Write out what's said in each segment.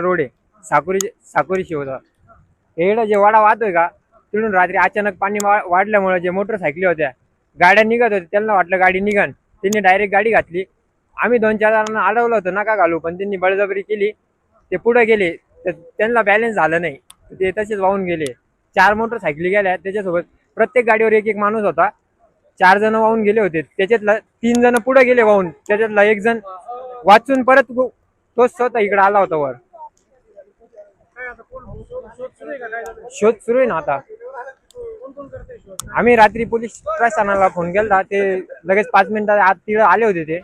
Road आहे साकुरी साकुरी शिवचा इकडं जे वाडा वाहतोय का तिकडून रात्री अचानक पाणी वाढल्यामुळे जे मोटरसायकली होत्या गाड्या निघत होत्या त्यांना वाटलं गाडी निघन. त्यांनी डायरेक्ट गाडी घातली. आम्ही दोन चार जणांना अडवलं होतं नका घालू पण त्यांनी बळजबरी केली. ते पुढे गेले तर त्यांना बॅलन्स झालं नाही. ते तसेच वाहून गेले. चार मोटरसायकली गेल्या त्याच्यासोबत प्रत्येक गाडीवर एक एक माणूस होता. चार जण वाहून गेले होते. त्याच्यातला तीन जण पुढे गेले वाहून. त्याच्यातला एक जण वाचून परत तोच स्वतः इकडे आला होता वर. शोध सुरू आहे ना आता. आम्ही रात्री पोलीस प्रशासनाला फोन केला ते लगेच पाच मिनिटात आत तिकडे आले होते ते.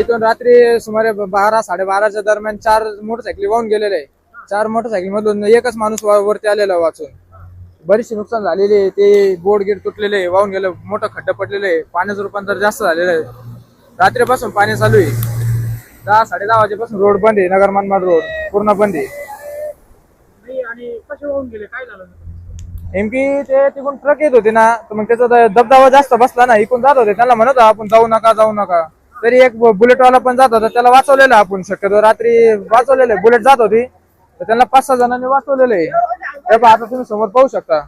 इथून रात्री सुमारे बारा साडेबाराच्या दरम्यान चार मोटरसायकली वाहून गेलेले चार मोटरसायकल मधून एकच माणूस वरती आलेला वाचून. बरीचशी नुकसान झालेली आहे. ते बोर्ड गेट तुटलेले वाहून गेलं मोठं खड्डे पडलेले आहे. पाण्याचं रूपांतर जास्त झालेलं आहे. रात्रीपासून पाणी चालू आहे. दहा साडे दहा वाजेपासून रोड बंद आहे. नगर मनमाड रोड पूर्ण बंद आहे. आणि कसे वाहून गेले? काय झालं? नेमकी ते तिकडून ट्रक येत होते ना तर मग त्याचा दबदबा जास्त बसला ना इकडून जात होते. त्याला म्हणत आपण जाऊ नका जाऊ नका. तरी एक बुलेटवाला पण जात होता. त्याला वाचवलेलं आपण शक्यतो. रात्री वाचवलेलं बुलेट जात होती. तर त्यांना पाच सहा जणांनी वाचवलेलं आहे. आता तुम्ही समोर पाहू शकता.